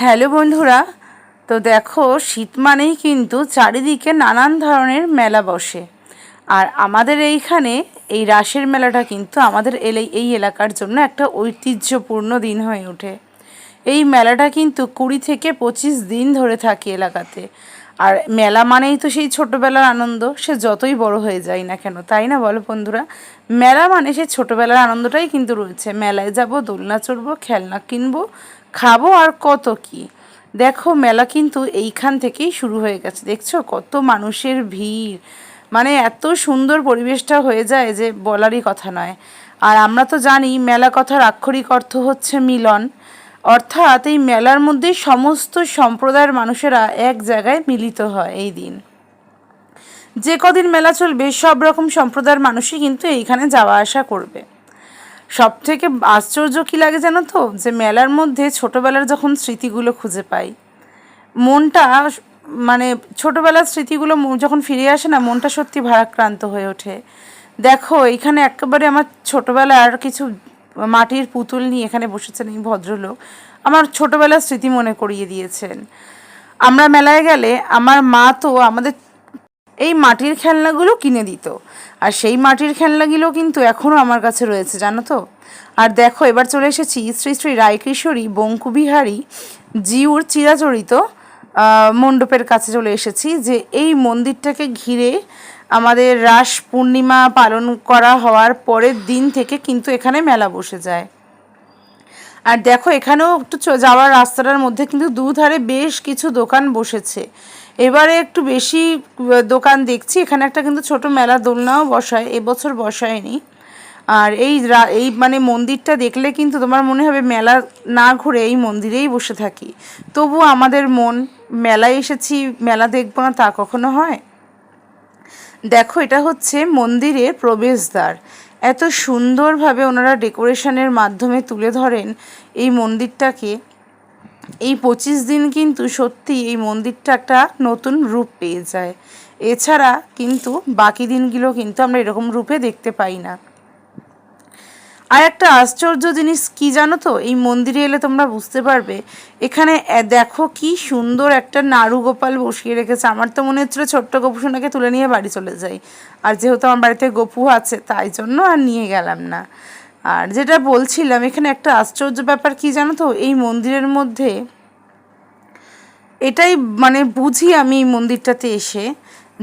Hello বন্ধুরা, তো দেখো শীত মানেই কিন্তু চারিদিকে নানান ধরনের মেলা বসে। আর আমাদের এইখানে এই রাসের মেলাটা কিন্তু আমাদের এলে, এই এলাকার জন্য একটা ঐতিহ্যপূর্ণ দিন হয়ে ওঠে। এই মেলাটা কিন্তু কুড়ি থেকে পঁচিশ দিন ধরে থাকে এলাকাতে। আর মেলা মানেই তো সেই ছোটোবেলার আনন্দ, সে যতই বড় হয়ে যায় না কেন, তাই না বলো বন্ধুরা? মেলা মানে সেই ছোটোবেলার আনন্দটাই কিন্তু রয়েছে। মেলায় যাব, দোলনা চড়বো, খেলনা কিনবো খাব আর কত কি? দেখো, মেলা কিন্তু এইখান থেকেই শুরু হয়ে গেছে। দেখছ? কত মানুষের ভিড়। মানে এত সুন্দর পরিবেশটা হয়ে যায় যে বলারই কথা নয়। আর আমরা তো জানি মেলা কথার আক্ষরিক অর্থ হচ্ছে মিলন। অর্থাৎ এই মেলার মধ্যে সমস্ত সম্প্রদায়ের মানুষেরা এক জায়গায় মিলিত হয় এই দিন। যে কদিন মেলা চলবে, সব রকম সম্প্রদায়ের মানুষই কিন্তু এইখানে যাওয়া আসা করবে। সব থেকে আশ্চর্য কী লাগে জানো তো? যে মেলার মধ্যে ছোটোবেলার যখন স্মৃতিগুলো খুঁজে পাই, মনটা মানে ছোটোবেলার স্মৃতিগুলো যখন ফিরে আসে না, মনটা সত্যি ভারাক্রান্ত হয়ে ওঠে। দেখো, এখানে একেবারে আমার ছোটোবেলার কিছু মাটির পুতুল নিয়ে এখানে বসেছেন এই ভদ্রলোক, আমার ছোটোবেলার স্মৃতি মনে করিয়ে দিয়েছেন। আমরা মেলায় গেলে আমার মা তো আমাদের এই মাটির খেলনাগুলো কিনে দিত। আর সেই মাটির খেলনাগুলো কিন্তু এখনও আমার কাছে রয়েছে, জানো তো? আর দেখো, এবার চলে এসেছি শ্রী শ্রী রায়কিশোরী বঙ্কুবিহারী জিউর চিরাচরিত মণ্ডপের কাছে চলে এসেছি, যে এই মন্দিরটাকে ঘিরে আমাদের রাস পূর্ণিমা পালন করা হওয়ার পরের দিন থেকে কিন্তু এখানে মেলা বসে যায়। আর দেখো, এখানেও একটু যাওয়ার রাস্তাটার মধ্যে কিন্তু দুধারে বেশ কিছু দোকান বসেছে। এবারে একটু বেশি দোকান দেখছি। এখানে একটা কিন্তু ছোট মেলা দোলনাও বসায়, এবছর বসায়নি। আর এই এই মানে মন্দিরটা দেখলে কিন্তু তোমার মনে হবে মেলা না ঘুরে এই মন্দিরেই বসে থাকি। তবু আমাদের মন, মেলায় এসেছি, মেলা দেখব না তা কখনো হয়? দেখো, এটা হচ্ছে মন্দিরের প্রবেশদ্বার। এত সুন্দরভাবে ওনারা ডেকোরেশনের মাধ্যমে তুলে ধরেন এই মন্দিরটাকে। এই পঁচিশ দিন কিন্তু সত্যি এই মন্দিরটা একটা নতুন রূপ পেয়ে যায়। এছাড়া কিন্তু বাকি দিনগুলো কিন্তু আমরা এরকম রূপে দেখতে পাই না। আর একটা আশ্চর্য জিনিস কি জানো তো? এই মন্দিরে এলে তোমরা বুঝতে পারবে, এখানে দেখো কি সুন্দর একটা নাড়ু গোপাল বসিয়ে রেখেছে। আমার তো মনে হচ্ছিল ছোট্ট গোপুসোনাকে তুলে নিয়ে বাড়ি চলে যাই। আর যেহেতু আমার বাড়িতে গপু আছে, তাই জন্য আর নিয়ে গেলাম না। আর যেটা বলছিলাম, এখানে একটা আশ্চর্য ব্যাপার কি জানো তো? এই মন্দিরের মধ্যে এটাই মানে বুঝি আমি এই মন্দিরটাতে এসে,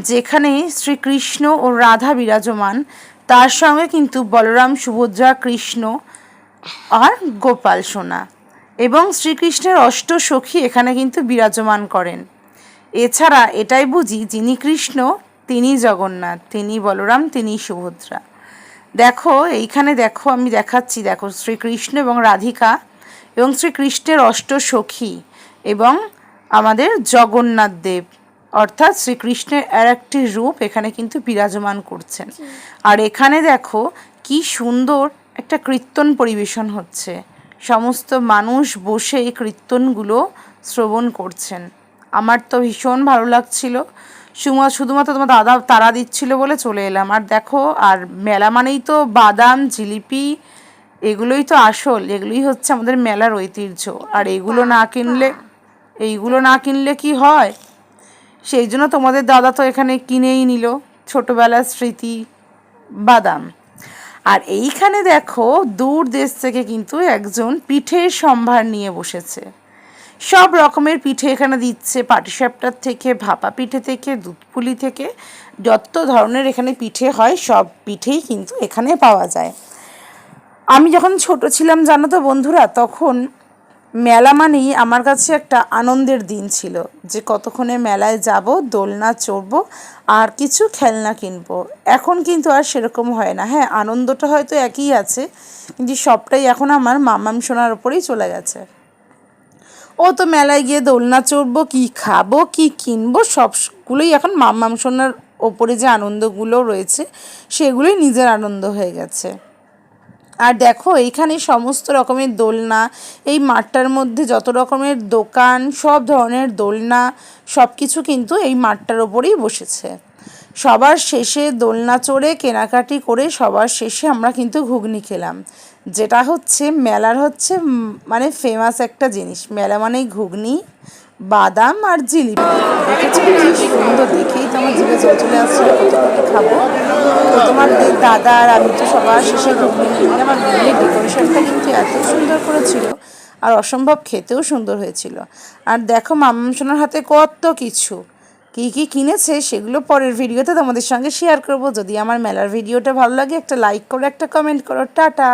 যেখানে শ্রীকৃষ্ণ ও রাধা বিরাজমান, তার সঙ্গে কিন্তু বলরাম, সুভদ্রা, কৃষ্ণ আর গোপাল সোনা এবং শ্রীকৃষ্ণের অষ্ট সখী এখানে কিন্তু বিরাজমান করেন। এছাড়া এটাই বুঝি যিনি কৃষ্ণ, তিনি জগন্নাথ, তিনি বলরাম, তিনি সুভদ্রা। দেখো এইখানে দেখো আমি দেখাচ্ছি দেখো শ্রীকৃষ্ণ এবং রাধিকা এবং শ্রীকৃষ্ণের অষ্ট সখী এবং আমাদের জগন্নাথ দেব। অর্থাৎ শ্রীকৃষ্ণের আর একটি রূপ এখানে কিন্তু বিরাজমান করছেন। আর এখানে দেখো কি সুন্দর একটা কীর্তন পরিবেশন হচ্ছে। সমস্ত মানুষ বসে এই কীর্তনগুলো শ্রবণ করছেন। আমার তো ভীষণ ভালো লাগছিল। শুধু শুধুমাত্র তোমার দাদা তারা দিচ্ছিল বলে চলে এলাম। আর দেখো, আর মেলা মানেই তো বাদাম, জিলিপি, এগুলোই তো আসল। এগুলোই হচ্ছে আমাদের মেলার ঐতিহ্য। আর এগুলো না কিনলে, এইগুলো না কিনলে কি হয়? সেই জন্য তোমাদের দাদা তো এখানে কিনেই নিল, ছোটোবেলার স্মৃতি, বাদাম। আর এইখানে দেখো, দূর দেশ থেকে কিন্তু একজন পিঠের সম্ভার নিয়ে বসেছে। সব রকমের পিঠে এখানে দিচ্ছে পাটিসাপটার থেকে, ভাপা পিঠে থেকে, দুধপুলি থেকে, যত ধরনের এখানে পিঠে হয়, সব পিঠেই কিন্তু এখানে পাওয়া যায়। আমি যখন ছোট ছিলাম, জানো তো বন্ধুরা, তখন মেলা মানেই আমার কাছে একটা আনন্দের দিন ছিল যে কতক্ষণে মেলায় যাব, দোলনা চড়বো আর কিছু খেলনা কিনবো। এখন কিন্তু আর সেরকম হয় না। হ্যাঁ আনন্দটা হয়তো একই আছে, কিন্তু সবটাই এখন আমার মামাম সোনার ওপরেই চলে গেছে। ও তো মেলায় গিয়ে দোলনা চড়বো, কি খাব, কি কিনবো সবগুলোই এখন মাম্মাম সোনার ওপরে যে আনন্দগুলো রয়েছে, সেগুলোই নিজের আনন্দ হয়ে গেছে। আর দেখো, এইখানে সমস্ত রকমের দোলনা, এই মাঠটার মধ্যে যত রকমের দোকান, সব ধরনের দোলনা, সব কিছু কিন্তু এই মাঠটার ওপরেই বসেছে। সবার শেষে দোলনা চড়ে, কেনাকাটি করে সবার শেষে আমরা কিন্তু ঘুগনি খেলাম। যেটা হচ্ছে, মেলার হচ্ছে মানে ফেমাস একটা জিনিস। মেলা মানেই ঘুগনি, বাদাম আর জিলিপি। সুন্দর? দেখেই তো আমার জিভে জল চলে আসছিল খাব। তো তোমার দাদা আর আমি তো সবার শেষে ঘুগনি আর ঘুগনির ডেকোরেশনটা কিন্তু এত সুন্দর করেছিল, আর অসম্ভব খেতেও সুন্দর হয়েছিল। আর দেখো মামসোনার হাতে কত কিছু। কী কী কিনেছে, সেগুলো পরের ভিডিওতে তোমাদের সঙ্গে শেয়ার করব। যদি আমার মেলার ভিডিওটা ভালো লাগে, একটা লাইক করো, একটা কমেন্ট করো। টাটা!